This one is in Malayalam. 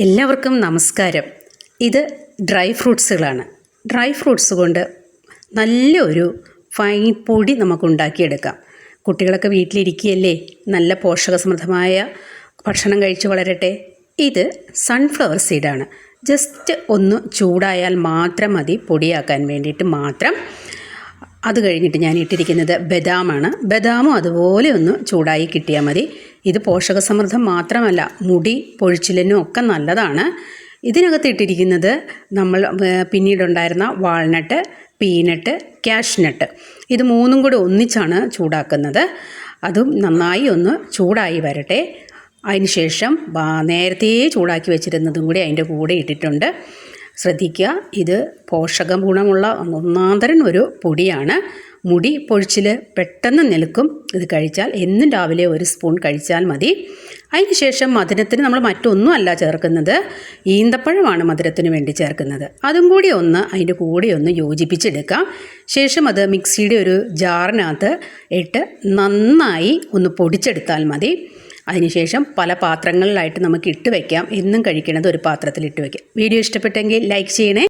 എല്ലാവർക്കും നമസ്കാരം. ഇത് ഡ്രൈ ഫ്രൂട്ട്സുകളാണ്. ഡ്രൈ ഫ്രൂട്ട്സ് കൊണ്ട് നല്ലൊരു ഫൈൻ പൊടി നമുക്ക് ഉണ്ടാക്കിയെടുക്കാം. കുട്ടികളൊക്കെ വീട്ടിലിരിക്കുകയല്ലേ? നല്ല പോഷകസമൃദ്ധമായ ഭക്ഷണം കഴിച്ച് വളരട്ടെ. ഇത് സൺഫ്ലവർ സീഡാണ് ജസ്റ്റ് ഒന്ന് ചൂടായാൽ മാത്രം മതി. പൊടിയാക്കാൻ വേണ്ടിയിട്ട് മാത്രം. അത് കഴിഞ്ഞിട്ട് ഞാൻ ഇട്ടിരിക്കുന്നത് ബദാമാണ്. ബദാമും അതുപോലെ ഒന്ന് ചൂടായി കിട്ടിയാൽ മതി. ഇത് പോഷകസമൃദ്ധം മാത്രമല്ല മുടി പൊഴിച്ചിലിനും ഒക്കെ നല്ലതാണ്. ഇതിനകത്ത് ഇട്ടിരിക്കുന്നത് നമ്മൾ പിന്നീടുണ്ടായിരുന്ന വാൾനട്ട് പീനട്ട് കാഷ്നട്ട്. ഇത് മൂന്നും കൂടി ഒന്നിച്ചാണ് ചൂടാക്കുന്നത്. അതും നന്നായി ഒന്ന് ചൂടായി വരട്ടെ. അതിനുശേഷം ശേഷം നേരത്തെ ചൂടാക്കി വെച്ചിരുന്നതും കൂടി അതിന്റെ കൂടെ ഇട്ടിട്ടുണ്ട്. ശ്രദ്ധിക്കുക. ഇത് പോഷക ഗുണമുള്ള ഒന്നാന്തരൻ ഒരു പൊടിയാണ്. മുടി പൊഴിച്ചിൽ പെട്ടെന്ന് നിൽക്കും. ഇത് കഴിച്ചാൽ എന്നും രാവിലെ ഒരു സ്പൂൺ കഴിച്ചാൽ മതി. അതിന് ശേഷം മധുരത്തിന് നമ്മൾ മറ്റൊന്നും അല്ല ചേർക്കുന്നത്. ഈന്തപ്പഴമാണ് മധുരത്തിന് വേണ്ടി ചേർക്കുന്നത്. അതും കൂടി ഒന്ന് അതിന്റെ കൂടെ ഒന്ന് യോജിപ്പിച്ചെടുക്കാം. ശേഷം അത് മിക്സിയുടെ ഒരു ജാറിനകത്ത് ഇട്ട് നന്നായി ഒന്ന് പൊടിച്ചെടുത്താൽ മതി. അതിനുശേഷം പല പാത്രങ്ങളിലായിട്ട് നമുക്ക് ഇട്ട് വയ്ക്കാം എന്നും കഴിക്കണത് ഒരു പാത്രത്തിൽ ഇട്ട് വയ്ക്കാം വീഡിയോ ഇഷ്ടപ്പെട്ടെങ്കിൽ ലൈക്ക് ചെയ്യണേ.